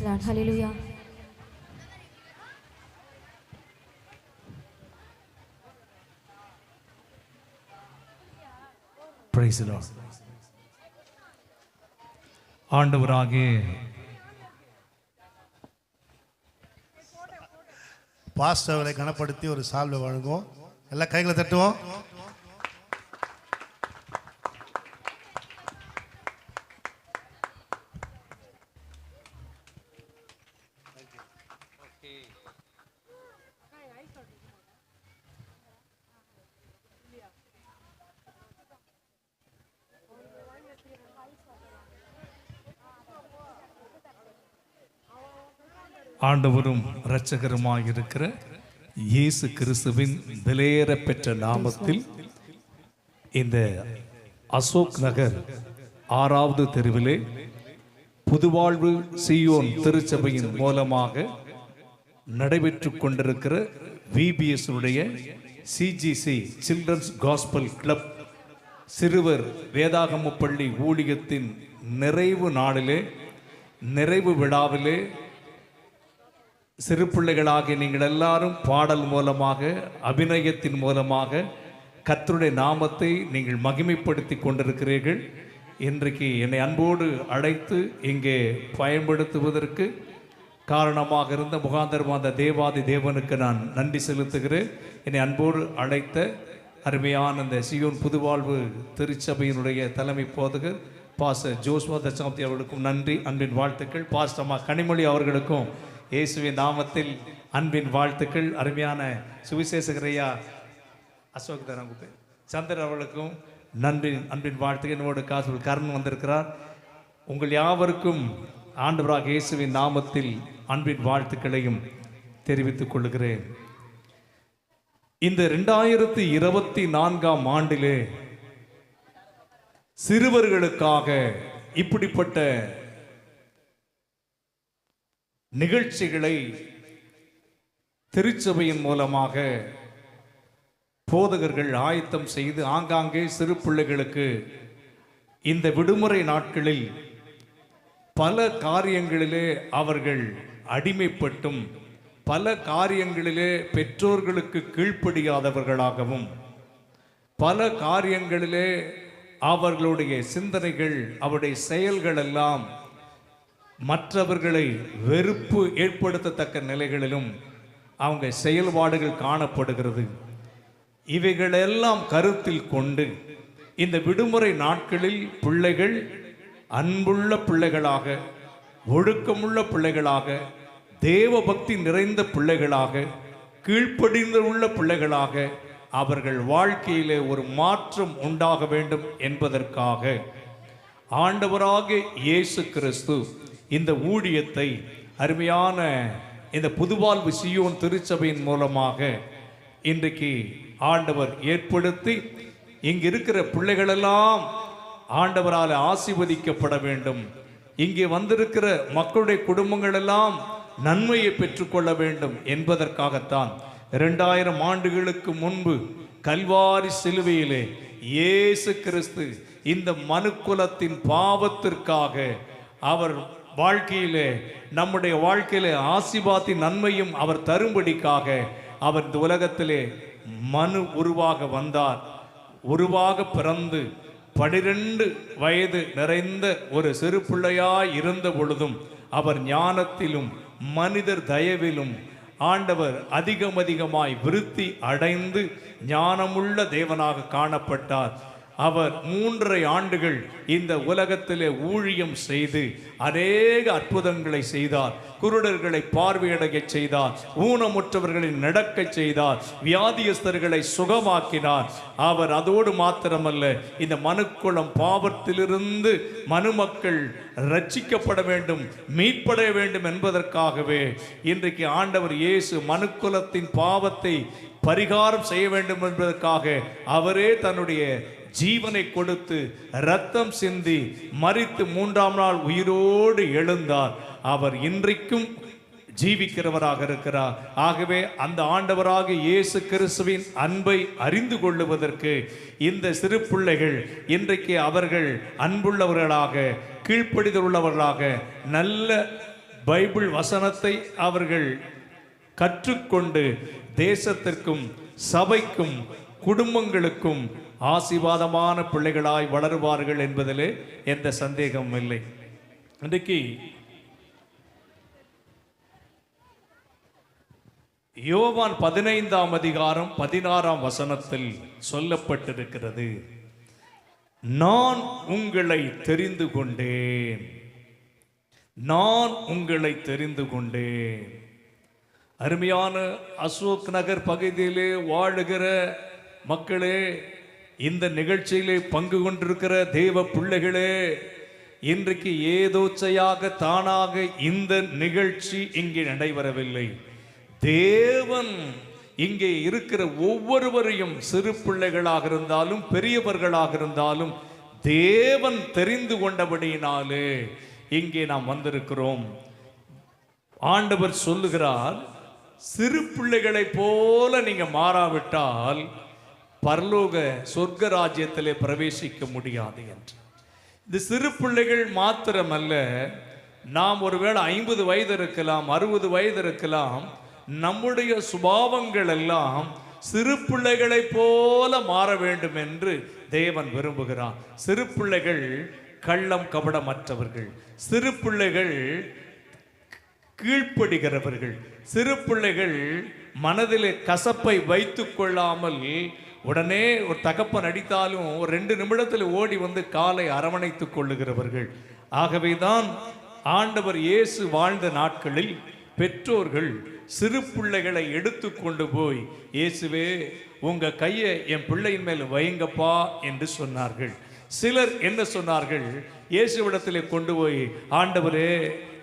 Praise the Lord. Hallelujah. Praise ஆண்டவராகிய பாஸ்டர்களை கனப்படுத்தி ஒரு சால்வை வழங்குவோம் எல்லா கைகளை தட்டுவோம் ஆண்டவரும் இரட்சகருமாயிருக்கிற இயேசு கிறிஸ்துவின் விலையேற பெற்ற நாமத்தில் இந்த அசோக் நகர் ஆறாவது தெருவிலே புதுவாழ்வு சியோன் திருச்சபையின் மூலமாக நடைபெற்று கொண்டிருக்கிற விபிஎஸ்னுடைய சிஜிசி சில்ட்ரன்ஸ் காஸ்பல் கிளப் சிறுவர் வேதாகம பள்ளி ஊழியத்தின் நிறைவு நாளிலே நிறைவு விழாவிலே சிறு பிள்ளைகளாக நீங்கள் எல்லாரும் பாடல் மூலமாக அபிநயத்தின் மூலமாக கத்தருடைய நாமத்தை நீங்கள் மகிமைப்படுத்தி கொண்டிருக்கிறீர்கள். இன்றைக்கு என்னை அன்போடு அழைத்து இங்கே பயன்படுத்துவதற்கு காரணமாக இருந்த முகாந்தரமாக தேவாதி தேவனுக்கு நான் நன்றி செலுத்துகிறேன். என்னை அன்போடு அழைத்த அருமையான அந்த சியோன் புதுவாழ்வு திருச்சபையினுடைய தலைமை போதகர் பாச ஜோஸ்வா தசாப்தி அவர்களுக்கும் நன்றி அன்பின் வாழ்த்துக்கள். பாஸ்டமா கனிமொழி அவர்களுக்கும் இயேசுவின் நாமத்தில் அன்பின் வாழ்த்துக்கள். அருமையான சுவிசேஷகரையா அசோக் தரங்குப்பே. சந்திரன் அவர்களுக்கும் நன்றி அன்பின் வாழ்த்துக்கள். என்னோட காசு கர்ணன் வந்திருக்கிறார். உங்கள் யாவருக்கும் ஆண்டவராக இயேசுவின் நாமத்தில் அன்பின் வாழ்த்துக்களையும் தெரிவித்துக் கொள்கிறேன். இந்த ரெண்டாயிரத்தி இருபத்தி நான்காம் ஆண்டிலே சிறுவர்களுக்காக இப்படிப்பட்ட நிகழ்ச்சிகளை திருச்சபையின் மூலமாக போதகர்கள் ஆயத்தம் செய்து ஆங்காங்கே சிறு பிள்ளைகளுக்கு இந்த விடுமுறை நாட்களில் பல காரியங்களிலே அவர்கள் அடிமைப்பட்டும் பல காரியங்களிலே பெற்றோர்களுக்கு கீழ்ப்படியாதவர்களாகவும் பல காரியங்களிலே அவர்களுடைய சிந்தனைகள் அவருடைய செயல்கள் எல்லாம் மற்றவர்களை வெறுப்பு ஏற்படுத்தத்தக்க நிலைகளிலும் அவங்க செயல்பாடுகள் காணப்படுகிறது. இவைகளெல்லாம் கருத்தில் கொண்டு இந்த விடுமுறை நாட்களில் பிள்ளைகள் அன்புள்ள பிள்ளைகளாக ஒழுக்கமுள்ள பிள்ளைகளாக தேவ பக்தி நிறைந்த பிள்ளைகளாக கீழ்ப்படிந்து உள்ள பிள்ளைகளாக அவர்கள் வாழ்க்கையிலே ஒரு மாற்றம் உண்டாக வேண்டும் என்பதற்காக ஆண்டவராக இயேசு கிறிஸ்து இந்த ஊழியத்தை அருமையான இந்த புதுவாழ்வு சியோன் திருச்சபையின் மூலமாக இன்றைக்கு ஆண்டவர் ஏற்படுத்தி இங்கு இருக்கிற பிள்ளைகளெல்லாம் ஆண்டவரால் ஆசிர்வதிக்கப்பட வேண்டும். இங்கே வந்திருக்கிற மக்களுடைய குடும்பங்களெல்லாம் நன்மையை பெற்றுக்கொள்ள வேண்டும் என்பதற்காகத்தான் இரண்டாயிரம் ஆண்டுகளுக்கு முன்பு கல்வாரி சிலுவையிலே இயேசு கிறிஸ்து இந்த மனுக்குலத்தின் பாவத்திற்காக அவர் வாழ்க்கையிலே நம்முடைய வாழ்க்கையிலே ஆசிபாத்தின் நன்மையும் அவர் தரும்படிக்காக அவர் இந்த உலகத்திலே மனு உருவாக வந்தார். உருவாக பிறந்து பனிரெண்டு வயது நிறைந்த ஒரு சிறு பிள்ளையாய் இருந்த பொழுதும் அவர் ஞானத்திலும் மனிதர் தயவிலும் ஆண்டவர் அதிகம் அதிகமாய் விருத்தி அடைந்து ஞானமுள்ள தேவனாக காணப்பட்டார். அவர் மூன்றரை ஆண்டுகள் இந்த உலகத்திலே ஊழியம் செய்து அநேக அற்புதங்களை செய்தார். குருடர்களை பார்வையடையச் செய்தார். ஊனமுற்றவர்களை நடக்கச் செய்தார். வியாதியஸ்தர்களை சுகமாக்கினார். அவர் அதோடு மாத்திரமல்ல இந்த மனுக்குளம் பாவத்திலிருந்து மனுமக்கள் ரட்சிக்கப்பட வேண்டும் மீட்பட வேண்டும் என்பதற்காகவே இன்றைக்கு ஆண்டவர் இயேசு மனுக்குலத்தின் பாவத்தை பரிகாரம் செய்ய வேண்டும் என்பதற்காக அவரே தன்னுடைய ஜீவனை கொடுத்து ரத்தம் சிந்தி மறித்து மூன்றாம் நாள் உயிரோடு எழுந்தார். அவர் இன்றைக்கும் ஜீவிக்கிறவராக இருக்கிறார். ஆகவே அந்த ஆண்டவராக இயேசு கிறிஸ்துவின் அன்பை அறிந்து கொள்ளுவதற்கு இந்த சிறு பிள்ளைகள் இன்றைக்கு அவர்கள் அன்புள்ளவர்களாக கீழ்ப்படிதல் உள்ளவர்களாக நல்ல பைபிள் வசனத்தை அவர்கள் கற்றுக்கொண்டு தேசத்திற்கும் சபைக்கும் குடும்பங்களுக்கும் ஆசீர்வாதமான பிள்ளைகளாய் வளருவார்கள் என்பதில் எந்த சந்தேகமும் இல்லை. இன்றைக்கு யோவான் பதினைந்தாம் அதிகாரம் பதினாறாம் வசனத்தில் சொல்லப்பட்டிருக்கிறது. நான் உங்களை தெரிந்து கொண்டேன். நான் உங்களை தெரிந்து கொண்டேன். அருமையான அசோக் நகர் பகுதியிலே வாழுகிற மக்களே இந்த நிகழ்ச்சியிலே பங்கு கொண்டிருக்கிற தேவ பிள்ளைகளே இன்றைக்கு ஏதோச்சையாக தானாக இந்த நிகழ்ச்சி இங்கே நடைபெறவில்லை. தேவன் இங்கே இருக்கிற ஒவ்வொருவரையும் சிறு பிள்ளைகளாக இருந்தாலும் பெரியவர்களாக இருந்தாலும் தேவன் தெரிந்து கொண்டபடியினாலே இங்கே நாம் வந்திருக்கிறோம். ஆண்டவர் சொல்லுகிறார் சிறு பிள்ளைகளை போல நீங்க மாறாவிட்டால் பரலோக சொர்க்க ராஜ்யத்திலே பிரவேசிக்க முடியாது என்று. இந்த சிறு பிள்ளைகள் மாத்திரமல்ல நாம் ஒருவேளை ஐம்பது வயது இருக்கலாம் அறுபது வயது இருக்கலாம் நம்முடைய சுபாவங்கள் எல்லாம் சிறு பிள்ளைகளைப் போல மாற வேண்டும் என்று தேவன் விரும்புகிறான் சிறு பிள்ளைகள் கள்ளம் கபடமற்றவர்கள் சிறு பிள்ளைகள் கீழ்ப்படுகிறவர்கள் சிறு பிள்ளைகள் மனதிலே கசப்பை வைத்து கொள்ளாமல் உடனே ஒரு தகப்பன் அடித்தாலும் ஒரு ரெண்டு நிமிடத்தில் ஓடி வந்து காலை அரவணைத்துக் கொள்ளுகிறவர்கள். ஆகவேதான் ஆண்டவர் இயேசு வாழ்ந்த நாட்களில் பெற்றோர்கள் சிறு பிள்ளைகளை எடுத்து கொண்டு போய் இயேசுவே உங்கள் கையை என் பிள்ளையின் மேல் வைங்கப்பா என்று சொன்னார்கள். சிலர் என்ன சொன்னார்கள்? இயேசுவிடத்திலே கொண்டு போய் ஆண்டவரே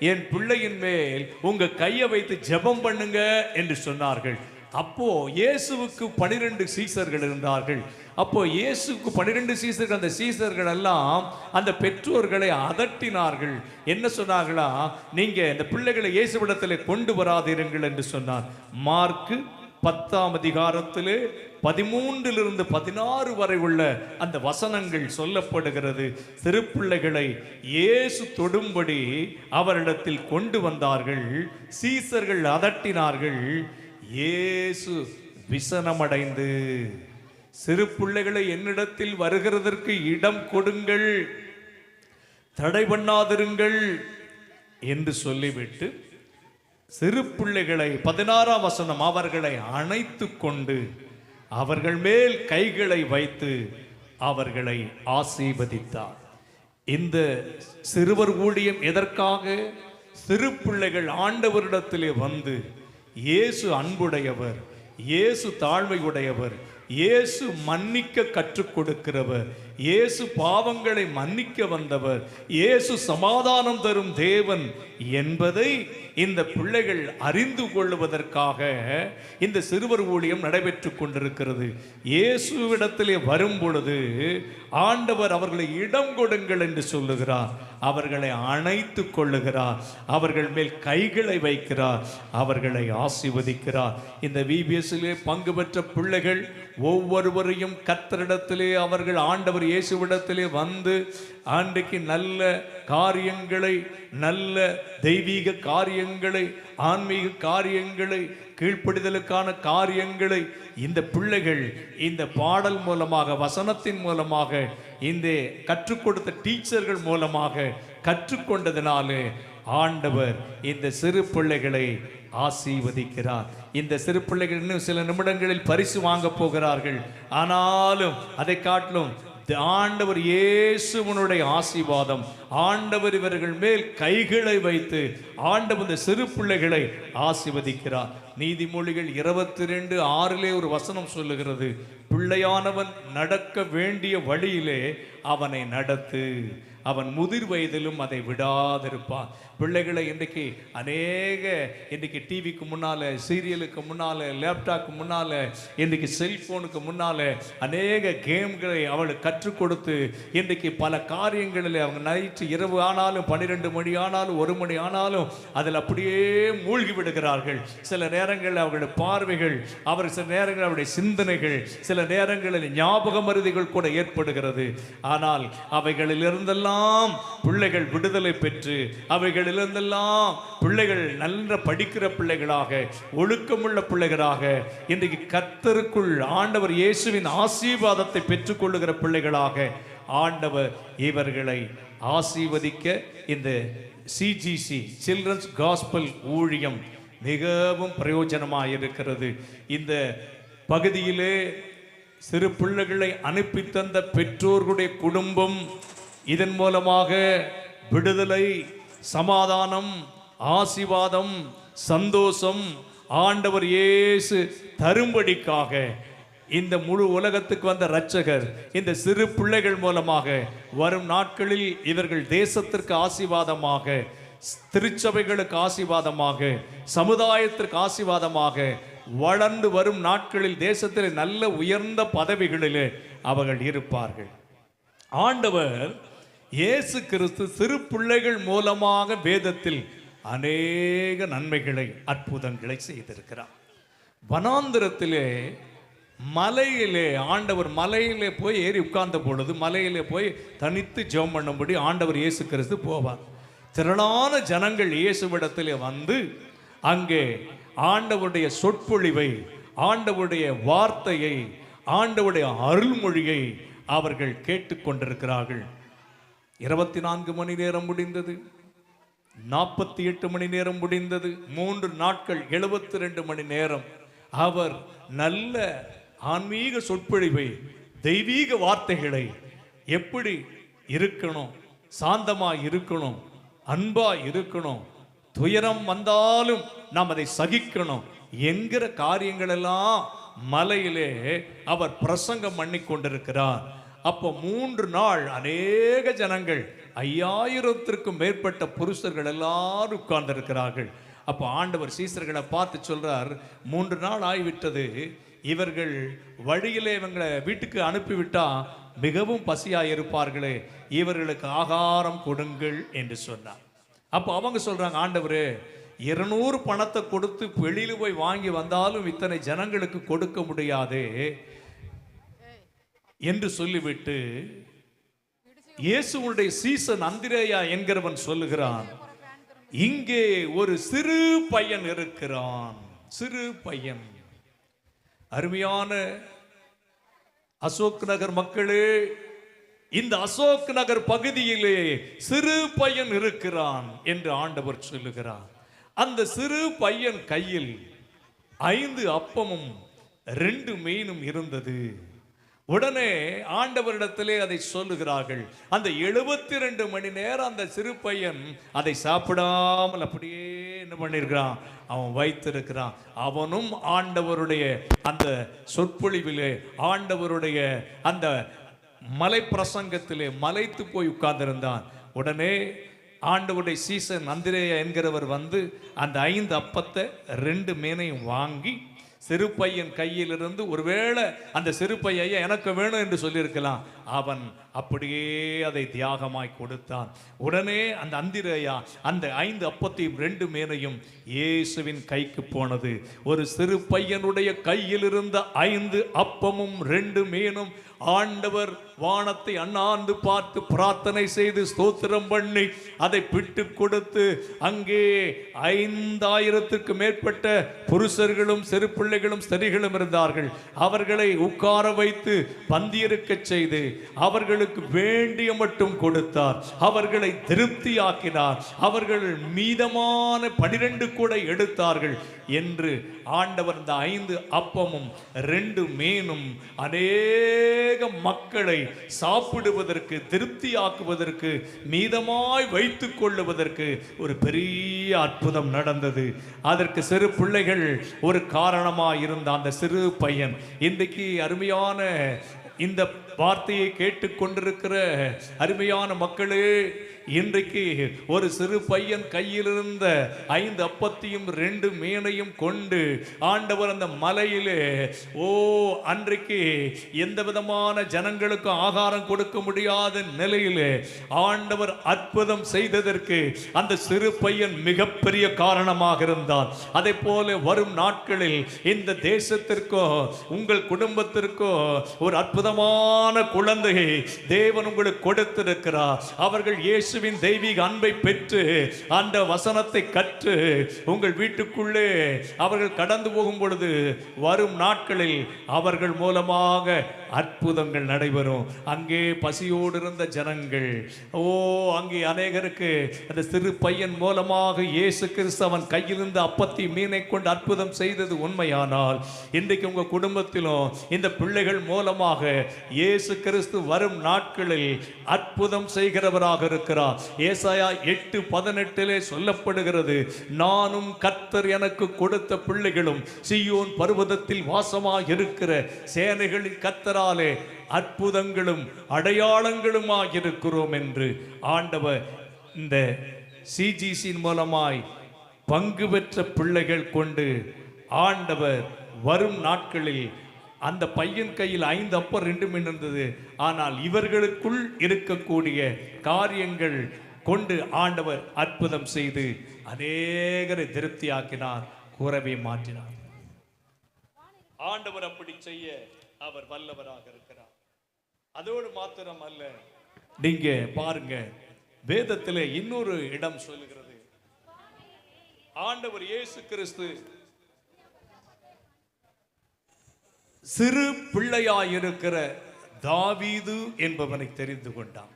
என் பிள்ளையின் மேல் உங்கள் கையை வைத்து ஜெபம் பண்ணுங்க என்று சொன்னார்கள். அப்போ இயேசுவுக்கு பனிரெண்டு சீசர்கள் இருந்தார்கள். அப்போ இயேசுக்கு பனிரெண்டு சீசர்கள் அந்த சீசர்கள் எல்லாம் அந்த பெற்றோர்களை அதட்டினார்கள். என்ன சொன்னார்களா? நீங்க இந்த பிள்ளைகளை இயேசுவிடத்திலே கொண்டு வராதீருங்கள் என்று சொன்னார். மார்க்கு பத்தாம் அதிகாரத்திலே பதிமூன்றிலிருந்து பதினாறு வரை உள்ள அந்த வசனங்கள் சொல்லப்படுகிறது. திருப்பிள்ளைகளை இயேசு தொடும்படி அவரிடத்தில் கொண்டு வந்தார்கள். சீசர்கள் அதட்டினார்கள். இயேசு விசனமடைந்து சிறு பிள்ளைகளை என்னிடத்தில் வருகிறதற்கு இடம் கொடுங்கள் தடை பண்ணாதிருங்கள் என்று சொல்லிவிட்டு சிறு பிள்ளைகளை பதினாறாம் வசனம் அவர்களை அணைத்து கொண்டு அவர்கள் மேல் கைகளை வைத்து அவர்களை ஆசீர்வதித்தார். இந்த சிறுவர் ஊழியம் எதற்காக? சிறு பிள்ளைகள் ஆண்டவரிடத்திலே வந்து இயேசு அன்புடையவர் இயேசு தாழ்மையுடையவர் இயேசு மன்னிக்க கற்றுக் கொடுக்கிறவர். இயேசு பாவங்களை மன்னிக்க வந்தவர். இயேசு சமாதானம் தரும் தேவன் என்பதை இந்த பிள்ளைகள் அறிந்து கொள்வதற்காக இந்த சிறுவர் ஊழியம் நடைபெற்று கொண்டிருக்கிறது. இயேசுவிடத்திலே வரும் பொழுது ஆண்டவர் அவர்களை இடம் கொடுங்கள் என்று சொல்லுகிறார். அவர்களை அணைத்து கொள்ளுகிறார். அவர்கள் மேல் கைகளை வைக்கிறார். அவர்களை ஆசிர்வதிக்கிறார். இந்த விபிஎஸ்லே பங்கு பெற்ற பிள்ளைகள் ஒவ்வொருவரையும் கத்தரிடத்திலே அவர்கள் ஆண்டவர் இயேசுவிடத்திலே வந்து ஆண்டைக்கு நல்ல காரியங்களை நல்ல தெய்வீக காரியங்களை ஆன்மீக காரியங்களை கீழ்ப்படிதலுக்கான காரியங்களை இந்த பிள்ளைகள் இந்த பாடல் மூலமாக வசனத்தின் மூலமாக இந்த கற்றுக் கொடுத்த டீச்சர்கள் மூலமாக கற்றுக்கொண்டதினாலே ஆண்டவர் இந்த சிறு பிள்ளைகளை ஆசீர்வதிக்கிறார். இந்த சிறு பிள்ளைகள் இன்னும் சில நிமிடங்களில் பரிசு வாங்க போகிறார்கள். ஆனாலும் அதை காட்டிலும் ஆண்டவர் இயேசுவனுடைய ஆசீர்வாதம். ஆண்டவர் இவர்கள் மேல் கைகளை வைத்து ஆண்டவர் இந்த சிறு பிள்ளைகளை ஆசிர்வதிக்கிறார். நீதிமொழிகள் இருபத்தி ரெண்டு ஆறிலே ஒரு வசனம் சொல்லுகிறது. பிள்ளையானவன் நடக்க வேண்டிய வழியிலே அவனை நடத்து. அவன் முதிர் வயதிலும் அதை விடாதிருப்பான். பிள்ளைகளை இன்றைக்கு அநேக இன்றைக்கு டிவிக்கு முன்னால் சீரியலுக்கு முன்னால் லேப்டாப்க்கு முன்னால் இன்றைக்கு செல்ஃபோனுக்கு முன்னால் அநேக கேம்களை அவளுக்கு கற்றுக் கொடுத்து இன்றைக்கு பல காரியங்களில் அவங்க நைட்டு இரவு ஆனாலும் பன்னிரெண்டு மணி ஆனாலும் ஒரு மணி ஆனாலும் அதில் அப்படியே மூழ்கி விடுகிறார்கள். சில நேரங்களில் அவர்களுடைய பார்வைகள் அவர் சில நேரங்களில் அவருடைய சிந்தனைகள் சில நேரங்களில் ஞாபக மருதிகள் கூட ஏற்படுகிறது. ஆனால் அவைகளிலிருந்தெல்லாம் பிள்ளைகள் விடுதலை பெற்று அவைகள் இருந்தெல்லாம் பிள்ளைகள் நல்ல படிக்கிற பிள்ளைகளாக ஒழுக்கமுள்ள பிள்ளைகளாக இன்றைக்கு கத்தருக்குள் ஆண்டவர் இயேசுவின் ஆசீர்வாதத்தை பெற்றுக்கொள்ளுகிற பிள்ளைகளாக ஆண்டவர் இவர்களை ஆசீர்வதிக்க இந்த சிஜிசி சில்ட்ரன்ஸ் காஸ்பல் ஊழியம் மிகவும் பிரயோஜனமாக இருக்கிறது. இந்த பகுதியிலே சிறு பிள்ளைகளை அனுப்பி தந்த பெற்றோர்களுடைய குடும்பம் இதன் மூலமாக விடுதலை சமாதானம் ஆசிவாதம் சந்தோஷம் ஆண்டவர் இயேசு தரும்படிக்காக இந்த முழு உலகத்துக்கு வந்த ரட்சகர் இந்த சிறு பிள்ளைகள் மூலமாக வரும் நாட்களில் இவர்கள் தேசத்திற்கு ஆசிவாதமாக திருச்சபைகளுக்கு ஆசிவாதமாக சமுதாயத்திற்கு ஆசிவாதமாக வளர்ந்து வரும் நாட்களில் தேசத்தில் நல்ல உயர்ந்த பதவிகளிலே அவர்கள் இருப்பார்கள். ஆண்டவர் இயேசு கிறிஸ்து சிறு பிள்ளைகள் மூலமாக வேதத்தில் அநேக நன்மைகளை அற்புதங்களை செய்திருக்கிறார். வனாந்திரத்திலே மலையிலே ஆண்டவர் மலையிலே போய் ஏறி உட்கார்ந்த பொழுது மலையிலே போய் தனித்து ஜெபம் பண்ணும்படி ஆண்டவர் இயேசு கிறிஸ்து போவார். திரளான ஜனங்கள் இயேசுவிடத்திலே வந்து அங்கே ஆண்டவருடைய சொற்பொழிவை ஆண்டவருடைய வார்த்தையை ஆண்டவருடைய அருள்மொழியை அவர்கள் கேட்டுக்கொண்டிருக்கிறார்கள். இருபத்தி நான்கு மணி நேரம் முடிந்தது. நாற்பத்தி எட்டு மணி நேரம் முடிந்தது. மூன்று நாட்கள் எழுபத்தி ரெண்டு மணி நேரம். அவர் நல்ல ஆன்மீக சொற்பொழிவை தெய்வீக வார்த்தைகளை எப்படி இருக்கணும் சாந்தமாக இருக்கணும் அன்பாக இருக்கணும் துயரம் வந்தாலும் நாம் அதை சகிக்கணும் என்கிற காரியங்களெல்லாம் மலையிலே அவர் பிரசங்கம் பண்ணி கொண்டிருக்கிறார். அப்போ மூன்று நாள் அநேக ஜனங்கள் ஐயாயிரத்திற்கும் மேற்பட்ட புருஷர்கள் எல்லாரும் உட்கார்ந்திருக்கிறார்கள். அப்போ ஆண்டவர் சீசர்களை பார்த்து சொல்றார் மூன்று நாள் ஆகிவிட்டது இவர்கள் வழியிலே இவங்களை வீட்டுக்கு அனுப்பிவிட்டா மிகவும் பசியாக இருப்பார்களே. இவர்களுக்கு ஆகாரம் கொடுங்கள் என்று சொன்னார். அப்போ அவங்க சொல்றாங்க ஆண்டவரே இருநூறு பணத்தை கொடுத்து வெளியில் போய் வாங்கி வந்தாலும் இத்தனை ஜனங்களுக்கு கொடுக்க முடியாது. என்று சொல்லிவிட்டு இயேசுவுடைய சீசன் அந்திரேயா என்கிறவன் சொல்லுகிறான் இங்கே ஒரு சிறு பையன் இருக்கிறான் சிறு பையன். அருமையான அசோக் நகர் மக்களே இந்த அசோக் நகர் பகுதியிலே சிறு பையன் இருக்கிறான் என்று ஆண்டவர் சொல்லுகிறார். அந்த சிறு பையன் கையில் ஐந்து அப்பமும் ரெண்டு மீனும் இருந்தது. உடனே ஆண்டவரிடத்திலே அதை சொல்லுகிறார்கள். அந்த எழுபத்தி ரெண்டு மணி நேரம் அந்த சிறு பையன் அதை சாப்பிடாமல் அப்படியே என்ன பண்ணியிருக்கிறான் அவன் வைத்திருக்கிறான். அவனும் ஆண்டவருடைய அந்த சொற்பொழிவிலே ஆண்டவருடைய அந்த மலை பிரசங்கத்திலே மலைத்து போய் உட்கார்ந்திருந்தான். உடனே ஆண்டவருடைய சீசன் அந்திரேயா என்கிறவர் வந்து அந்த ஐந்து அப்பத்தை ரெண்டு மீனையும் வாங்கி செருப்பையின் கையிலிருந்து ஒருவேளை அந்த சிறு எனக்கு வேணும் என்று சொல்லியிருக்கலாம். அவன் அப்படியே அதை தியாகமாய் கொடுத்தான். உடனே அந்த அந்திரேயா அந்த ஐந்து அப்பத்தையும் ரெண்டு மேனையும் இயேசுவின் கைக்கு போனது. ஒரு சிறு பையனுடைய கையில் இருந்த ஐந்து அப்பமும் ரெண்டு மீனும் ஆண்டவர் வானத்தை அண்ணாந்து பார்த்து பிரார்த்தனை செய்து ஸ்தோத்திரம் பண்ணி அதை பிட்டு கொடுத்து அங்கே ஐந்தாயிரத்துக்கு மேற்பட்ட புருஷர்களும் சிறு பிள்ளைகளும் ஸ்திரிகளும் இருந்தார்கள். அவர்களை உட்கார வைத்து பந்தியிருக்கச் செய்து அவர்களுக்கு வேண்டிய மட்டும் கொடுத்தார். அவர்களை திருப்தியாக்கினார். அவர்கள் மீதமான பனிரெண்டு கூட எடுத்தார்கள் என்று ஆண்டவர் இந்த ஐந்து அப்பமும் ரெண்டு மீனும் அநேக மக்களை சாப்பிடுவதற்கு திருப்தியாக்குவதற்கு மீதமாய் வைத்து கொள்ளுவதற்கு ஒரு பெரிய அற்புதம் நடந்தது. அதற்கு சிறு பிள்ளைகள் ஒரு காரணமாக இருந்த அந்த சிறு பையன். இன்றைக்கு அருமையான இந்த வார்த்தையை கேட்டுக்கொண்டிருக்கிற அருமையான மக்களே இன்றைக்கு ஒரு சிறு பையன் கையில் இருந்த ஐந்து அப்பத்தையும் ரெண்டு மீனையும் கொண்டு ஆண்டவர் அந்த மலையிலே ஓ அன்றைக்கு எந்த விதமான ஜனங்களுக்கும் ஆகாரம் கொடுக்க முடியாத நிலையிலே ஆண்டவர் அற்புதம் செய்ததற்கு அந்த சிறு பையன் மிகப்பெரிய காரணமாக இருந்தார் அதே போல வரும் நாட்களில் இந்த தேசத்திற்கோ உங்கள் குடும்பத்திற்கோ ஒரு அற்புதமான குழந்தையை தேவன் உங்களுக்கு கொடுத்திருக்கிறார். அவர்கள் இயேசுவின் தெய்வீக அன்பை பெற்று அந்த வசனத்தை கற்று உங்கள் வீட்டுக்குள்ளே அவர்கள் கடந்து போகும் பொழுது வரும் நாட்களில் அவர்கள் மூலமாக அற்புதங்கள் நடைபெறும். அங்கே பசியோடு இருந்த ஜனங்கள். ஓ அங்கே அநேகருக்கு அந்த சிறு பையன் மூலமாக இயேசு கிறிஸ்து அவன் கையில் இருந்த அப்பத்தி மீனை கொண்டு அற்புதம் செய்தது உண்மையானால் இன்றைக்கு உங்க குடும்பத்திலும் இந்த பிள்ளைகள் மூலமாக இயேசு கிறிஸ்து வரும் நாட்களில் அற்புதம் செய்கிறவராக இருக்கிறார். ஏசாயா எட்டு பதினெட்டிலே சொல்லப்படுகிறது நானும் கத்தர் எனக்கு கொடுத்த பிள்ளைகளும் சீயோன் பருவதத்தில் வாசமாக இருக்கிற சேனைகளின் கத்தராலே அற்புதங்களும் அடையாளங்களுமாக இருக்கிறோம் என்று ஆண்டவர் இந்த சிஜிசியின் மூலமாய் பங்கு பெற்ற பிள்ளைகள் கொண்டு ஆண்டவர் வரும் நாட்களில் அந்த பையன் கையில் ஐந்து அப்பர் ரெண்டு மீன் இருந்தது. ஆனால் இவர்களுக்குள் இருக்கக்கூடிய காரியங்கள் கொண்டு ஆண்டவர் அற்புதம் செய்து அநேகரை திருப்தியாக்கினார் கூறவே மாற்றினார். ஆண்டவர் அப்படி செய்ய அவர் வல்லவராக இருக்கிறார். அதோடு மாத்திரம் அல்ல நீங்க பாருங்க வேதத்தில் இன்னொரு இடம் சொல்லுகிறது. ஆண்டவர் இயேசு கிறிஸ்து சிறு பிள்ளையாயிருக்கிற தாவீது என்பவனை தெரிந்து கொண்டான்.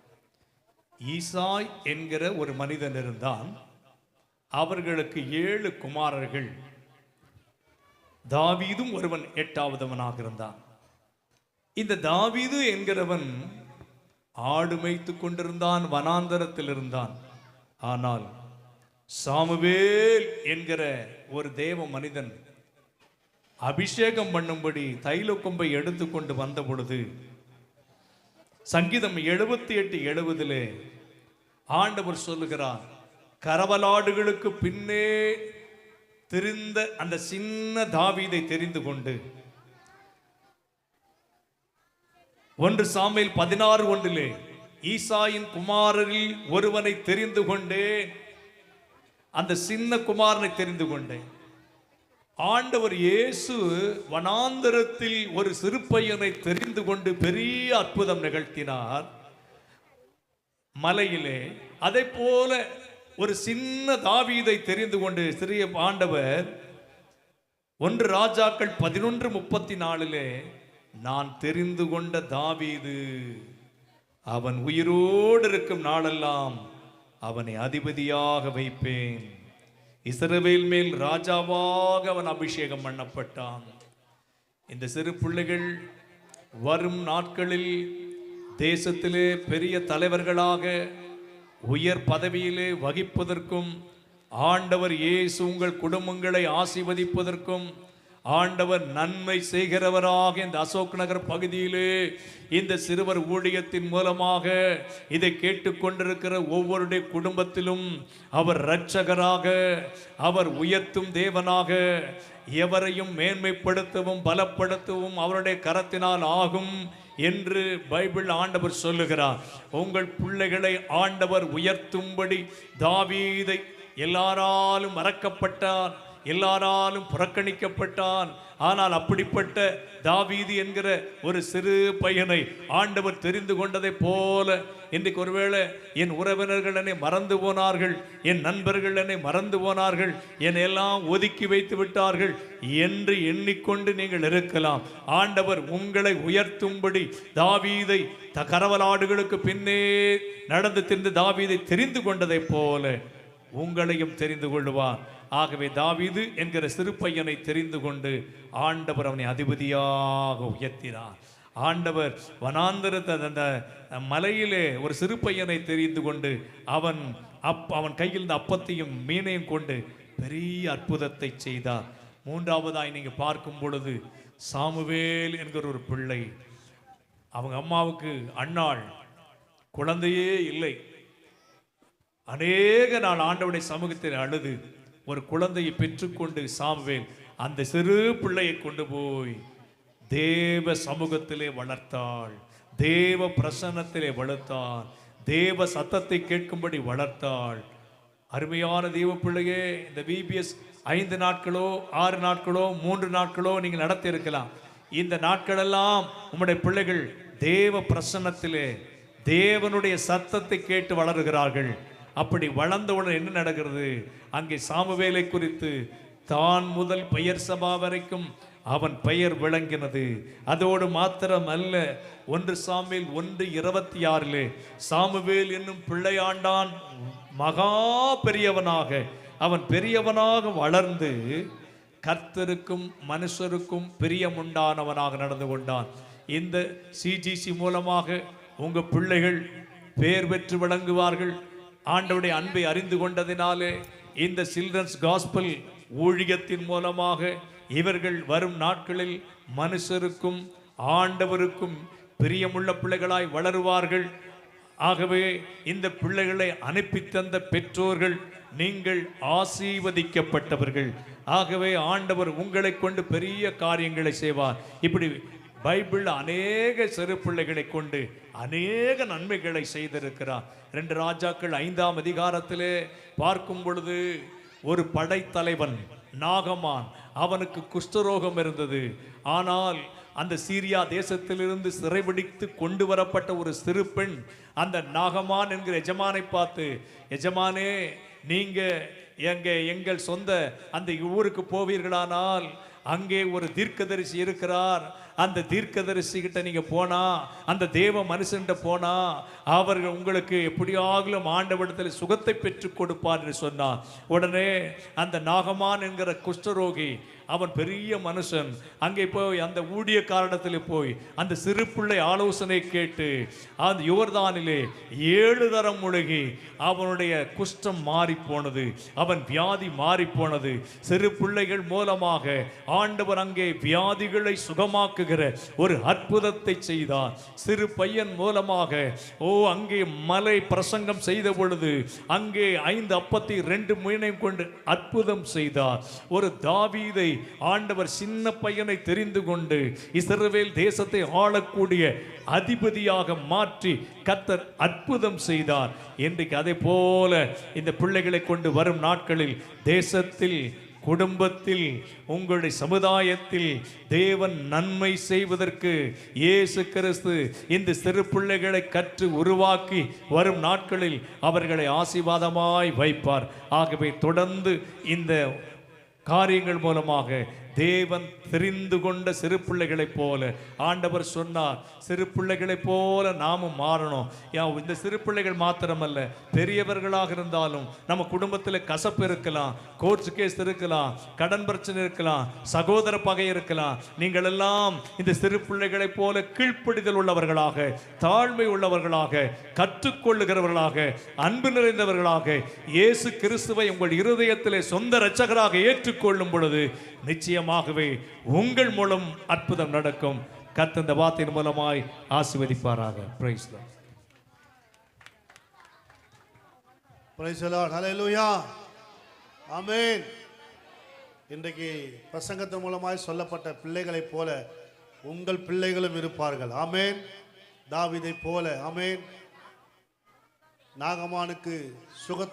ஈசாய் என்கிற ஒரு மனிதன் இருந்தான். அவர்களுக்கு ஏழு குமாரர்கள். தாவீதும் ஒருவன் எட்டாவதவனாக இருந்தான். இந்த தாவீது என்கிறவன் ஆடு மேய்த்து கொண்டிருந்தான் வனாந்தரத்தில் இருந்தான். ஆனால் சாமுவேல் என்கிற ஒரு தேவ மனிதன் அபிஷேகம் பண்ணும்படி தைல கொம்பை எடுத்துக்கொண்டு வந்த பொழுது சங்கீதம் எழுபத்தி எட்டு எழுபதிலே ஆண்டவர் சொல்லுகிறார் கரவலாடுகளுக்கு பின்னே தெரிந்த அந்த சின்ன தாவீதை தெரிந்து கொண்டு ஒன்று சாமியில் பதினாறு ஒன்றிலே ஈசாயின் குமாரரில் ஒருவனை தெரிந்து கொண்டேன். அந்த சின்ன குமாரனை தெரிந்து கொண்டேன். ஆண்டவர் இயேசு வனாந்தரத்தில் ஒரு சிறு பையனை தெரிந்து கொண்டு பெரிய அற்புதம் நிகழ்த்தினார். மலையிலே அதை போல ஒரு சின்ன தாவீதை தெரிந்து கொண்டு சிறிய ஆண்டவர் ஒன்று ராஜாக்கள் பதினொன்று முப்பத்தி நாலிலே நான் தெரிந்து கொண்ட தாவீது அவன் உயிரோடு இருக்கும் நாளெல்லாம் அவனை அதிபதியாக வைப்பேன். இசரவேல் மேல் ராஜாவாக அவன் அபிஷேகம் பண்ணப்பட்டான். இந்த சிறு பிள்ளைகள் வரும் நாட்களில் தேசத்திலே பெரிய தலைவர்களாக உயர் பதவியிலே வகிப்பதற்கும் ஆண்டவர் இயேசு உங்கள் குடும்பங்களை ஆசிர்வதிப்பதற்கும் ஆண்டவர் நன்மை செய்கிறவராக இந்த அசோக் நகர் பகுதியிலே இந்த சிறுவர் ஊழியத்தின் மூலமாக இதை கேட்டுக்கொண்டிருக்கிற ஒவ்வொருடைய குடும்பத்திலும் அவர் இரட்சகராக அவர் உயர்த்தும் தேவனாக எவரையும் மேன்மைப்படுத்தவும் பலப்படுத்தவும் அவருடைய கரத்தினால் ஆகும் என்று பைபிள் ஆண்டவர் சொல்லுகிறார். உங்கள் பிள்ளைகளை ஆண்டவர் உயர்த்தும்படி தாவீதை எல்லாராலும் மறக்கப்பட்டார். எல்லாராலும் புறக்கணிக்கப்பட்டான். ஆனால் அப்படிப்பட்ட தாவீது என்கிற ஒரு சிறு பையனை ஆண்டவர் தெரிந்து கொண்டதை போல இன்றைக்கு ஒருவேளை என் உறவினர்கள் என்னை மறந்து போனார்கள் என் நண்பர்கள் என்னை மறந்து போனார்கள் என்னை எல்லாம் ஒதுக்கி வைத்து விட்டார்கள் என்று எண்ணிக்கொண்டு நீங்கள் இருக்கலாம். ஆண்டவர் உங்களை உயர்த்தும்படி தாவீதை த கரவலாடுகளுக்கு பின்னே நடந்து திரிந்து தாவீதை தெரிந்து கொண்டதைப் போல உங்களையும் தெரிந்து கொள்வார். ஆகவே தாவிது என்கிற சிறு பையனை தெரிந்து கொண்டு ஆண்டவர் அவனை அதிபதியாக உயர்த்தினார். ஆண்டவர் வனாந்தரத்தை அந்த மலையிலே ஒரு சிறு பையனை தெரிந்து கொண்டு அவன் அப் அவன் கையில் இருந்த அப்பத்தையும் மீனையும் கொண்டு பெரிய அற்புதத்தை செய்தார். மூன்றாவதாய் நீங்கள் பார்க்கும் பொழுது சாமுவேல் என்கிற ஒரு பிள்ளை அவங்க அம்மாவுக்கு அண்ணாள் குழந்தையே இல்லை. அநேக நாள் ஆண்டவுடைய சமூகத்தில் அழுது ஒரு குழந்தையை பெற்றுக்கொண்டு சாமுவேல் அந்த சிறு பிள்ளையை கொண்டு போய் தேவ சமூகத்திலே வளர்த்தாள். தேவ பிரசன்னத்திலே வளர்த்தாள். தேவ சத்தத்தை கேட்கும்படி வளர்த்தாள். அருமையான தெய்வ பிள்ளையே இந்த விபிஎஸ் ஐந்து நாட்களோ ஆறு நாட்களோ மூன்று நாட்களோ நீங்கள் நடத்தி இருக்கலாம் இந்த நாட்களெல்லாம் உம்முடைய பிள்ளைகள் தேவ பிரசன்னத்திலே தேவனுடைய சத்தத்தை கேட்டு வளருகிறார்கள். அப்படி வளர்ந்தவுடன் என்ன நடக்கிறது? அங்கே சாமுவேலை குறித்து தான் முதல் பெயர் சபா வரைக்கும் அவன் பெயர் விளங்கினது. அதோடு மாத்திரம் அல்ல ஒன்று சாமியில் ஒன்று இருபத்தி ஆறிலே சாமுவேல் என்னும் பிள்ளையாண்டான் மகா பெரியவனாக அவன் பெரியவனாக வளர்ந்து கர்த்தருக்கும் மனுஷருக்கும் பிரியமுண்டானவனாக நடந்து கொண்டான். இந்த சிஜிசி மூலமாக உங்கள் பிள்ளைகள் பேர் பெற்று விளங்குவார்கள். ஆண்டவுடைய அன்பை அறிந்து கொண்டதினாலே இந்த சில்ட்ரன்ஸ் காஸ்பல் ஊழியத்தின் மூலமாக இவர்கள் வரும் நாட்களில் மனுஷருக்கும் ஆண்டவருக்கும் பிரியமுள்ள பிள்ளைகளாய் வளருவார்கள். ஆகவே இந்த பிள்ளைகளை அனுப்பி தந்த பெற்றோர்கள் நீங்கள் ஆசீர்வதிக்கப்பட்டவர்கள். ஆகவே ஆண்டவர் உங்களை கொண்டு பெரிய காரியங்களை செய்வார். இப்படி பைபிள் அநேக சிறு பிள்ளைகளை கொண்டு அநேக நன்மைகளை செய்திருக்கிறார். ரெண்டு ராஜாக்கள் ஐந்தாம் அதிகாரத்திலே பார்க்கும் பொழுது ஒரு படைத்தலைவன் நாகமான் அவனுக்கு குஷ்டரோகம் இருந்தது. ஆனால் அந்த சீரியா தேசத்திலிருந்து சிறைபிடித்து கொண்டு வரப்பட்ட ஒரு சிறு பெண் அந்த நாகமான் என்கிற எஜமானை பார்த்து எஜமானே நீங்க எங்க எங்கள் சொந்த அந்த ஊருக்கு போவீர்களானால் அங்கே ஒரு தீர்க்கதரிசி இருக்கிறார். அந்த தீர்க்கதரிசி கிட்ட நீங்க போனா அந்த தேவ மனுஷன்கிட்ட போனா அவர்கள் உங்களுக்கு எப்படியாகலும் ஆண்டவடத்தில் சுகத்தை பெற்றுக் கொடுப்பார் என்று சொன்னார். உடனே அந்த நாகமான் என்கிற குஷ்டரோகி அவன் பெரிய மனுஷன். அங்கே போய் அந்த ஊழியக்காரடத்தில் போய் அந்த சிறு பிள்ளை ஆலோசனை கேட்டு அந்த யுவர்தானிலே ஏழு தரம் முழுகி அவனுடைய குஷ்டம் மாறி போனது அவன் வியாதி மாறி போனது சிறு பிள்ளைகள் மூலமாக ஆண்டவர் அங்கே வியாதிகளை சுகமாக்குகிற ஒரு அற்புதத்தை செய்தார். சிறு பையன் மூலமாக ஓ அங்கே மலை பிரசங்கம் செய்த பொழுது அங்கே ஐந்து அப்பத்தை ரெண்டு மீனையும் கொண்டு அற்புதம் செய்தார். ஒரு தாவீதை ஆண்டவர் சின்ன பையனை தெரிந்து கொண்டு இஸ்ரவேல் தேசத்தை ஆளக்கூடிய அதிபதியாக மாற்றி கத்தர் அற்புதம் செய்தார். இன்றைக்கு அதே போல இந்த பிள்ளைகளை கொண்டு வரும் நாட்களில் தேசத்தில் குடும்பத்தில் உங்களுடைய சமுதாயத்தில் தேவன் நன்மை செய்வதற்கு இயேசு கிறிஸ்து இந்த சிறு பிள்ளைகளை கற்று உருவாக்கி வரும் நாட்களில் அவர்களை ஆசீர்வாதமாய் வைப்பார். ஆகவே தொடர்ந்து இந்த காரியங்கள் மூலமாக தேவன் தெரிந்து கொண்ட சிறு பிள்ளைகளைப் போல. ஆண்டவர் சொன்னார் சிறு பிள்ளைகளைப் போல நாமும் மாறணும். இந்த சிறு பிள்ளைகள் மாத்திரமல்ல பெரியவர்களாக இருந்தாலும் நம்ம குடும்பத்தில் கசப்பு இருக்கலாம் கோர்ட்ஸ் கேஸ் இருக்கலாம் கடன் பிரச்சனை இருக்கலாம் சகோதர பகை இருக்கலாம். நீங்கள் எல்லாம் இந்த சிறு பிள்ளைகளைப் போல கீழ்ப்படிதல் உள்ளவர்களாக தாழ்மை உள்ளவர்களாக கற்றுக்கொள்ளுகிறவர்களாக அன்பு நிறைந்தவர்களாக இயேசு கிறிஸ்துவை உங்கள் இருதயத்திலே சொந்த இரட்சகராக ஏற்றுக்கொள்ளும் பொழுது நிச்சயமாகவே உங்கள் மூலம் அற்புதம் நடக்கும். கத்தந்த இந்த வார்த்தையின் மூலமாய் ஆசிர்வதிப்பாராக. பிரைஸ் ஹalleluya ஆமென் இன்றைக்கு பிரசங்கத்தின் மூலமாய் சொல்லப்பட்ட பிள்ளைகளைப் போல உங்கள் பிள்ளைகளும் இருப்பார்கள். ஆமேன் தாவிதை போல. ஆமேன் நாகமானுக்கு சுகத்தை